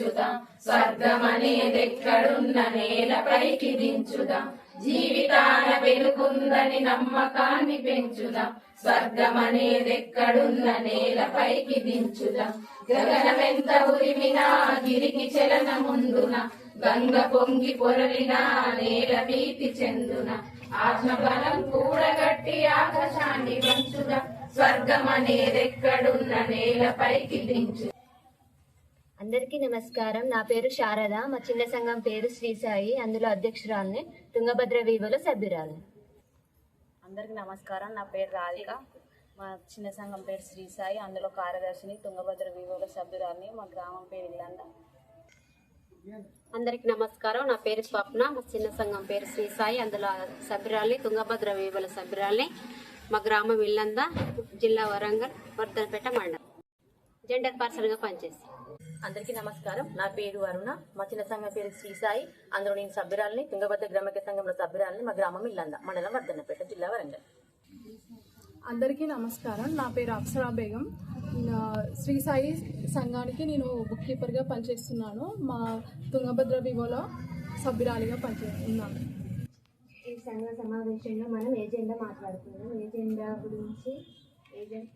పెరుగుకుందని నమ్మకాన్ని పెంచుదాం స్వర్గమనేదెక్కడున్న నేలపైకి దించుదాం. జీవితాన వెలుగుందని నమ్మకాన్ని పెంచుద. స్వర్గమనేదెక్కడున్న నేలపైకి దించుద. గగనమెంత ఉరిమినా గిరికి చలన ముందున గంగ పొంగి పొరలినా నేల భీతి చెందున. ఆత్మబలం కూడగట్టి ఆకాశాన్ని వంచుదాం స్వర్గమనేదెక్కడున్న నేలపైకి దించుద. అందరికీ నమస్కారం. నా పేరు శారద మా చిన్న సంఘం పేరు శ్రీ సాయి అందులో అధ్యక్షురాలని తుంగభద్ర వీవలో సభ్యురాలు. అందరికీ నమస్కారం నా పేరు రాధిక. మా చిన్న సంఘం పేరు శ్రీ సాయి అందులో కార్యదర్శిని తుంగభద్ర వివోల సభ్యురాలిని మా గ్రామం పేరు ఇల్లంద. అందరికీ నమస్కారం నా పేరు స్వప్న మా చిన్న సంఘం పేరు శ్రీ సాయి అందులో సభ్యురాలి తుంగభద్ర వీవుల సభ్యురాలి మా గ్రామం ఇల్లంద జిల్లా వరంగల్ వర్ధనపేట మండలం. జెండర్ పర్సన్గా పనిచేసి అందరికీ నమస్కారం. నా పేరు అరుణ. మా చిన్న సంఘం పేరు శ్రీ సాయి. అందులో నేను సభ్యురాలిని తుంగభద్ర గ్రామక సంఘంలో సభ్యురాలిని మా గ్రామం ఇల్లంద మండలం వర్ధన్నపేట జిల్లా వరంగల్. అందరికీ నమస్కారం. నా పేరు అప్సరా బేగం. నా శ్రీ సాయి సంఘానికి నేను బుక్ కీపర్గా పనిచేస్తున్నాను. మా తుంగభద్ర వివోలో సభ్యురాలిగా పనిచేస్తున్నాను. ఈ సంఘ సమావేశంలో మనం ఏజెండా మాట్లాడుకుందాం ఏజెండా గురించి? ఏజెంట్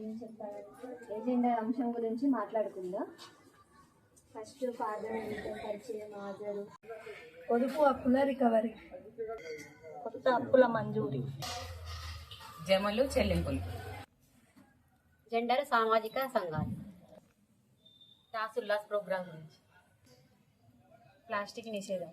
ఏం చెప్పాలంటే ఏజెండా అంశం గురించి మాట్లాడుకుందాం? ఫస్ట్ పార్లమెంట్ పరిచయం హాజరు పొదుపు హక్కుల రికవరీ. కొత్త అప్పుల మంజూరి. జమలు చెల్లింపులు. జెండర్ సామాజిక సంఘాలు. ఉల్లాస్ ప్రోగ్రాం గురించి. ప్లాస్టిక్ నిషేధం.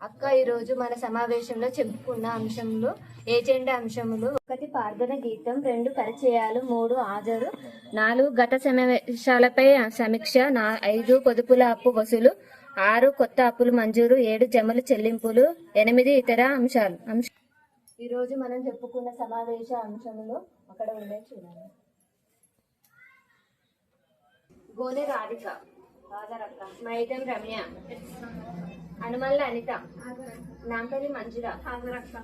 అక్క ఈరోజు మన సమావేశంలో చెప్పుకున్న అంశంలో ఏజెండా అంశములు. ఒకటి ప్రార్థన గీతం రెండు పరిచయాలు మూడు హాజరు నాలుగు గత సమావేశాలపై సమీక్ష నా ఐదు పొదుపుల అప్పు వసూలు ఆరు కొత్త అప్పులు మంజూరు ఏడు జమలు చెల్లింపులు ఎనిమిది ఇతర అంశాలు. అంశ ఈరోజు మనం చెప్పుకున్న సమావేశ అంశంలో అక్కడ ఉండే చూడండి. గోనె రాధిక మైదం రమ్య. అనుమల్ల అనిత. నాంపల్లి మంజుల. హాజరక్క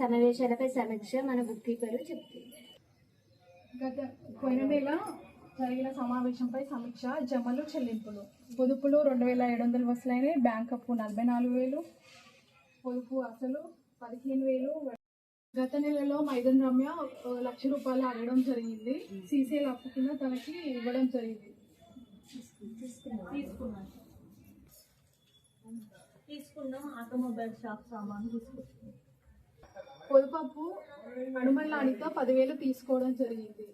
సమావేశాలపై సమీక్ష మన బుక్ కీపర్ చెప్తుంది గత పోయిన నెల జరిగిన సమావేశంపై సమీక్ష జమలు చెల్లింపులు. పొదుపులు రెండు వేల ఏడు వందలు వసూలైనాయి బ్యాంక్ అప్పు నలభై నాలుగు వేలు. పొదుపు అసలు పదిహేను వేలు. గత నెలలో మైదన్ రమ్య లక్ష రూపాయలు అడగడం జరిగింది. సీసీఎల్ అప్పు కింద తనకి ఇవ్వడం జరిగింది. తీసుకున్నాం ఆటోమొబైల్ షాప్ సామాన్ తీసుకున్నాం పొదుపు అప్పు అనుమల్ల అనిత పదివేలు తీసుకోవడం జరిగింది.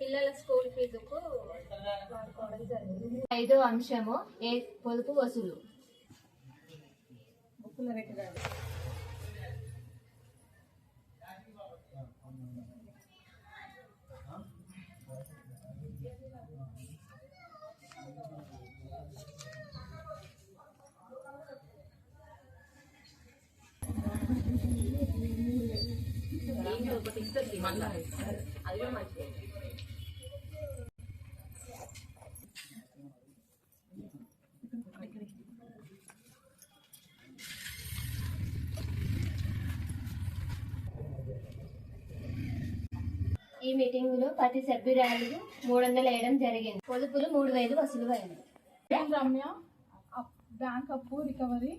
పిల్లల స్కూల్ ఫీజుకు వాడుకోవడం జరిగింది. ఐదో అంశము ఏ పొదుపు వసూలు. బుక్కుల రెక్కగాడు మంచిది ఈ మీటింగ్లో ప్రతి సభ్యురాలు మూడు వందలు వేయడం జరిగింది. పొదుపులు మూడు వేలు వసూలు అయింది రమ్య బ్యాంక్ అప్పు రికవరీ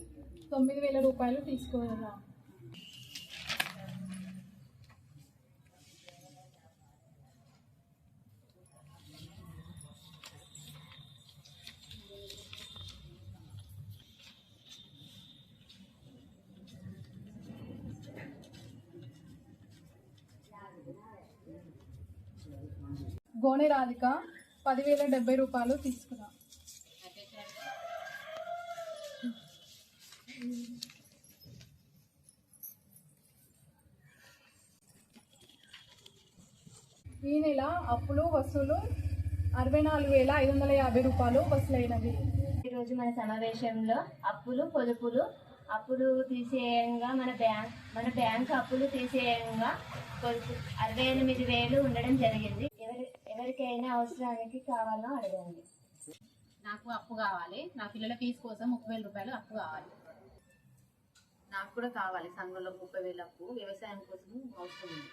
తొమ్మిది వేల రూపాయలు తీసుకోగలరా గోనె రాధిక పదివేల డెబ్బై రూపాయలు తీసుకురా ఈ నెల అప్పులు వసూలు అరవై నాలుగు వేల ఐదు వందల యాభై రూపాయలు వసూలైనవి. ఈరోజు మన సమావేశంలో అప్పులు పొదుపులు అప్పులు తీసేయంగా మన బ్యాంక్ మన బ్యాంక్ అప్పులు తీసేయంగా అరవై ఎనిమిది వేలు ఉండడం జరిగింది. ఎవరి ఎవరికైనా అవసరానికి కావాలో అడగండి. నాకు అప్పు కావాలి. నా పిల్లల ఫీజు కోసం ముప్పై వేల రూపాయలు అప్పు కావాలి. నాకు కూడా కావాలి సంఘంలో ముప్పై వేల అప్పు. వ్యవసాయం కోసం అవసరం ఉంది.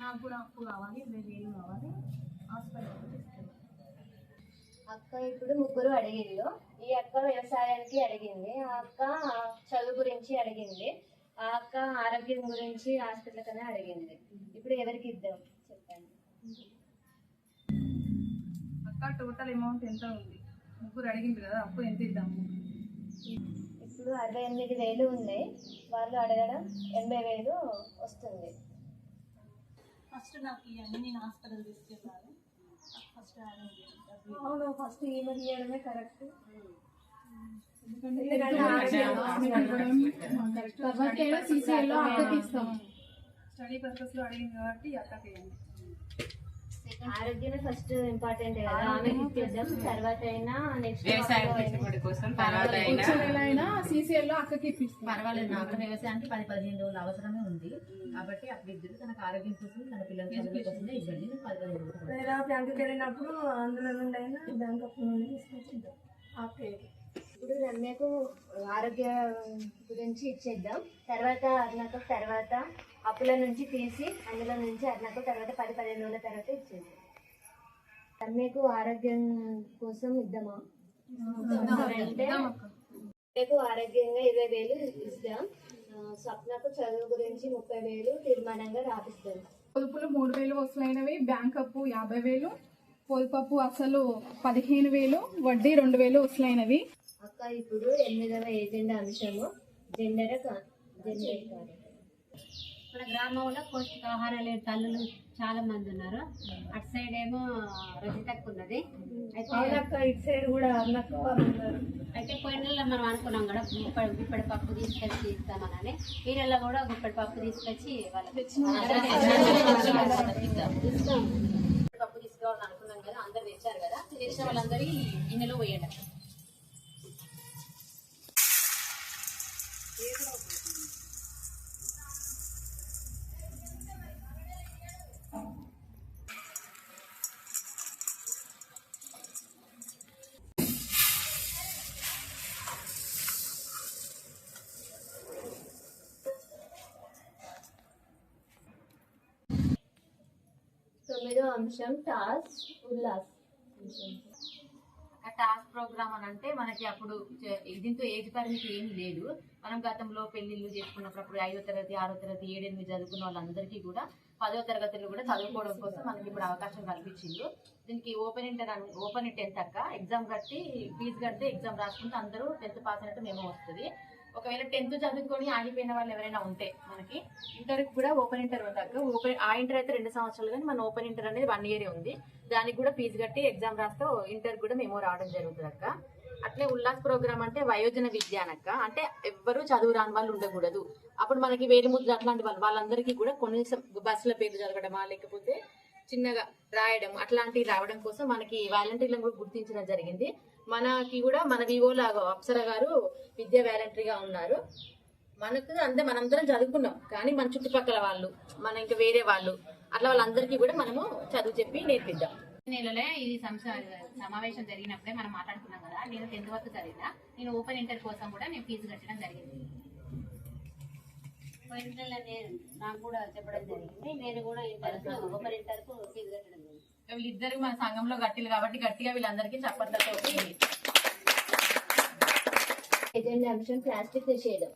నాకు కూడా అప్పు కావాలి ఇరవై వేలు కావాలి. హాస్పిటల్ అక్క ఇప్పుడు ముగ్గురు అడిగిళ్ళు ఈ అక్క వ్యవసాయానికి అడిగింది. ఆ అక్క చదువు గురించి అడిగింది. ఆ అక్క ఆరోగ్యం గురించి హాస్పిటల్ కన్నా అడిగింది. ఇప్పుడు ఎవరికి ఇద్దాం? అక్క టోటల్ అమౌంట్ ఎంత ఉంది? ముగ్గురు అడిగింది కదా అప్పు ఎంత ఇద్దాము ఇప్పుడు అరవై ఎనిమిది వేలు ఉన్నాయి వాళ్ళు అడగడం ఎనభై వేలు వస్తుంది. ఫస్ట్ నాకు ఇవన్నీ నేను హాస్పిటల్ తీసుకెళ్ళాలి. ఫస్ట్ అవును ఫస్ట్ ఈమెయిల్ ఇవ్వడమే కరెక్ట్ స్టడీ పర్పస్లో అడిగింది కాబట్టి అక్కకి ఇవ్వండి. ఆరోగ్యం ఫస్ట్ ఇంపార్టెంట్ కదా. తర్వాత అయినా నెక్స్ట్ వ్యవసాయం పెట్టుబడి కోసం తర్వాత అయినా అక్కకి పర్వాలేదు నాకు వ్యవసాయానికి పది పదిహేను రోజులు అవసరమే ఉంది. కాబట్టి అప్పుడు ఇద్దరు తనకు ఆరోగ్యం కోసం తన పిల్లల కోసమే ఇవ్వండి పది పదిహేను రోజులు బ్యాంకుకి వెళ్ళినప్పుడు అందులో నుండి అయినా బ్యాంక్ అప్పు నుండి తీసుకొచ్చిందాం ఇప్పుడు రమ్యకు ఆరోగ్య గురించి ఇచ్చేద్దాం. తర్వాత అర్ణకు తర్వాత అప్పుల నుంచి తీసి అందులో నుంచి అర్ణకు తర్వాత పది పదిహేను రోజుల తర్వాత ఇచ్చేద్దాం. రమ్యకు ఆరోగ్యం కోసం ఇద్దామా? అంటే రమ్యకు ఆరోగ్యంగా ఇరవై వేలు ఇస్తాం. స్వప్నకు చదువు గురించి ముప్పై వేలు తీర్మానంగా రాపిస్తాం. పొదుపులు మూడు వేలు వసూలైనవి బ్యాంక్ అప్పు యాభై వేలు పొదుపు అసలు పదిహేను వేలు వడ్డీ రెండు వేలు వసూలైనవి అక్క ఇప్పుడు ఎనిమిదవ ఏజెండా అంశము జెండర్ జెండర్ మన గ్రామంలో పౌష్టికాహారం లేని తల్లులు చాలా మంది ఉన్నారు. అటు సైడ్ ఏమో రజితకు ఉన్నది. అయితే ఇటు సైడ్ కూడా అయితే పోయిన నెల మనం అనుకున్నాం కూడా గుప్పడి గుప్పడి పప్పు తీసుకొచ్చి ఇస్తామనని ఈ నెల కూడా గుప్పడి పప్పు తీసుకొచ్చి వాళ్ళకి పప్పు తీసుకోవాలని అనుకున్నాం కదా అందరు తెచ్చారు కదా. తెచ్చిన వాళ్ళందరికీ గిన్నెలో పోయండి. అంశం టాస్ ఉల్లాస్. టాస్క్ ప్రోగ్రామ్ అని అంటే మనకి అప్పుడు దీంతో ఏజ్ పరిమితి ఏమీ లేదు. మనం గతంలో పెళ్ళిళ్ళు చేసుకున్నప్పుడు అప్పుడు ఐదో తరగతి ఆరో తరగతి ఏడెనిమిది చదువుకున్న వాళ్ళందరికీ కూడా పదో తరగతిలో కూడా చదువుకోవడం కోసం మనకి ఇప్పుడు అవకాశం కల్పించింది దీనికి ఓపెన్ ఇంటర్ ఓపెన్ టెన్త్ అక్క. ఎగ్జామ్ కట్టి ఫీజు కడితే ఎగ్జామ్ రాసుకుంటే అందరూ టెన్త్ పాస్ అయినట్టు మేము వస్తుంది. ఒకవేళ టెన్త్ చదువుకొని ఆగిపోయిన వాళ్ళు ఎవరైనా ఉంటే మనకి ఇంటర్ కూడా ఓపెన్ ఇంటర్ ఉంది ఓపెన్ ఆ ఇంటర్ అయితే రెండు సంవత్సరాలు కానీ మన ఓపెన్ ఇంటర్ అనేది వన్ ఇయర్ ఉంది. దానికి కూడా ఫీజు కట్టి ఎగ్జామ్ రాస్తే ఇంటర్ కూడా మేము రావడం జరుగుతుంది అక్క. అట్లే ఉల్లాస్ ప్రోగ్రామ్ అంటే వయోజన విద్య అనక్క అంటే ఎవ్వరూ చదువు రాని వాళ్ళు ఉండకూడదు. అప్పుడు మనకి వేలిముద్ర అట్లాంటి వాళ్ళు వాళ్ళందరికీ కూడా కొన్నిసం బస్సుల పేర్లు చదవడమా లేకపోతే చిన్నగా రాయడం అట్లాంటివి రావడం కోసం మనకి వాలంటీర్లను కూడా గుర్తించడం జరిగింది. మనకి కూడా మన వివో లాగా అప్సర గారు విద్యా వాలంటరీగా ఉన్నారు. మనకు అంతే మనందరం చదువుకున్నాం. కానీ మన చుట్టుపక్కల వాళ్ళు మన ఇంకా వేరే వాళ్ళు అట్లా వాళ్ళందరికీ కూడా మనము చదువు చెప్పి నేర్పిద్దాం. ఈ నెలలో ఇది సమావేశం జరిగినప్పుడే మనం మాట్లాడుకున్నాం కదా. నేను టెన్త్ వరకు చదివినా నేను ఓపెన్ ఇంటర్ కోసం కూడా నేను ఫీజు కట్టడం జరిగింది. నాకు కూడా చెప్పడం జరిగింది. నేను కూడా ఇంటర్కు ఒకరి ఇంటర్కు ఫీజు కట్టడం జరిగింది. వీళ్ళిద్దరు మన సంఘంలో గట్టిలు కాబట్టి గట్టిగా వీళ్ళందరికీ చప్పట్లతో అంశం ప్లాస్టిక్ నిషేధం.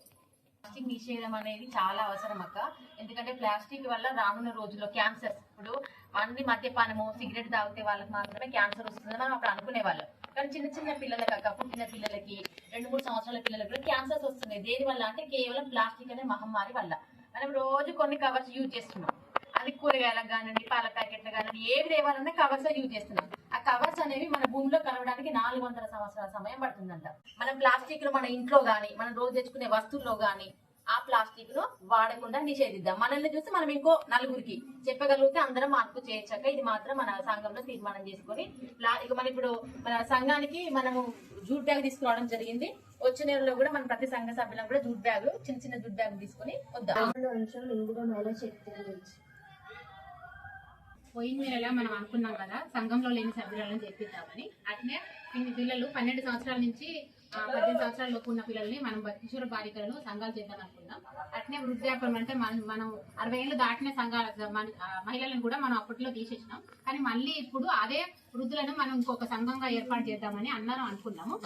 ప్లాస్టిక్ నిషేధం అనేది చాలా అవసరం అక్క. ఎందుకంటే ప్లాస్టిక్ వల్ల రానున్న రోజుల్లో క్యాన్సర్. ఇప్పుడు అన్ని మద్యపానము సిగరెట్ తాగితే వాళ్ళకి మాత్రమే క్యాన్సర్ వస్తుందని మనం అప్పుడు అనుకునే వాళ్ళం. కానీ చిన్న చిన్న పిల్లలకి అక్క పుట్టిన పిల్లలకి రెండు మూడు సంవత్సరాల పిల్లలకి కూడా క్యాన్సర్స్ వస్తున్నాయి. దేని వల్ల అంటే కేవలం ప్లాస్టిక్ అనే మహమ్మారి వల్ల. మనం రోజు కొన్ని కవర్స్ యూజ్ చేస్తున్నాం. అది కూరగాయలకు కానివ్వండి పాల ప్యాకెట్లు కానివ్వండి ఏవి తేవాలన్నా కవర్స్ యూజ్ చేస్తున్నాం. ఆ కవర్స్ అనేవి మన భూమిలో కలవడానికి నాలుగు వందల సంవత్సరాల సమయం పడుతుందంట. మనం ప్లాస్టిక్లో మన ఇంట్లో కానీ మనం రోజు తెచ్చుకునే వస్తువుల్లో కానీ ఆ ప్లాస్టిక్ను వాడకుండా నిషేధిద్దాం. మనల్ని చూసి మనం ఇంకో నలుగురికి చెప్పగలిగితే అందరం మార్పు చేయొచ్చాక ఇది మాత్రం మన సంఘంలో తీర్మానం చేసుకొని ఇక మన ఇప్పుడు మన సంఘానికి మనము జూట్ బ్యాగ్ తీసుకురావడం జరిగింది. వచ్చే నెలలో కూడా మన ప్రతి సంఘ సభ్యులం కూడా జూట్ బ్యాగ్ చిన్న చిన్న జూట్ బ్యాగ్ తీసుకొని వద్దాం. పోయిన నెల మనం అనుకున్నాం కదా సంఘంలో లేని సభ్యులను చేర్పిద్దామని అట్నే ఇన్ని పిల్లలు పన్నెండు సంవత్సరాల నుంచి పద్దెనిమిది సంవత్సరాల లోపు ఉన్న పిల్లల్ని మనం కిషోర బాలికలను సంఘాలు చేద్దాం అనుకున్నాం. అట్నే వృద్ధాప్యం అంటే మనం మనం అరవై ఏళ్ళు దాటిన సంఘాల మన- మహిళలను కూడా మనం అప్పట్లో తీసేసినాం. కానీ మళ్ళీ ఇప్పుడు అదే వృద్ధులను మనం ఇంకొక సంఘంగా ఏర్పాటు చేద్దామని అందరం అనుకున్నాము.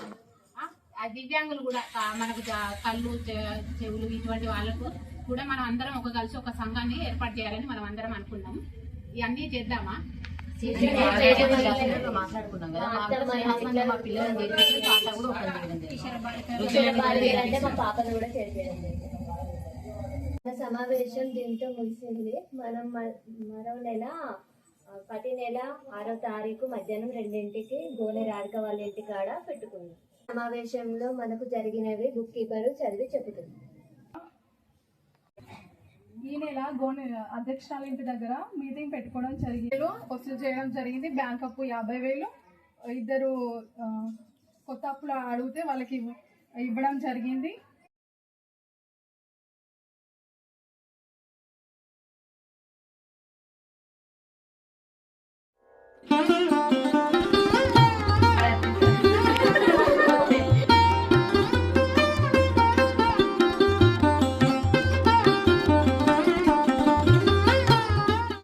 ఆ, దివ్యాంగులు కూడా మనకు కళ్ళు చె- చెవులు ఇటువంటి వాళ్ళకు కూడా మనం అందరం ఒక కలిసి ఒక సంఘాన్ని ఏర్పాటు చేయాలని మనం అందరం అనుకున్నాము. ఇవన్నీ చేద్దామా? మాట్లాడుకున్నాం కదా? మా పిల్లలను కూడా అంటే పాపను కూడా సమావేశం దీంతో ముగిసింది. మనం మరో నెల ప్రతి నెల ఆరో తారీఖు మధ్యాహ్నం రెండింటికి గోనె రాధిక వాళ్ళ ఇంటి కాడ పెట్టుకుందాం. సమావేశంలో మనకు జరిగినవి బుక్ కీపర్ చదివి చెబుతుంది. ఈ నెల గోని అధ్యక్షాల ఇంటి దగ్గర మీటింగ్ పెట్టుకోవడం జరిగింది. వసూలు చేయడం జరిగింది. బ్యాంక్ అప్పు యాభై వేలు. ఇద్దరు కొత్త అప్పులు అడిగితే వాళ్ళకి ఇవ్వడం జరిగింది.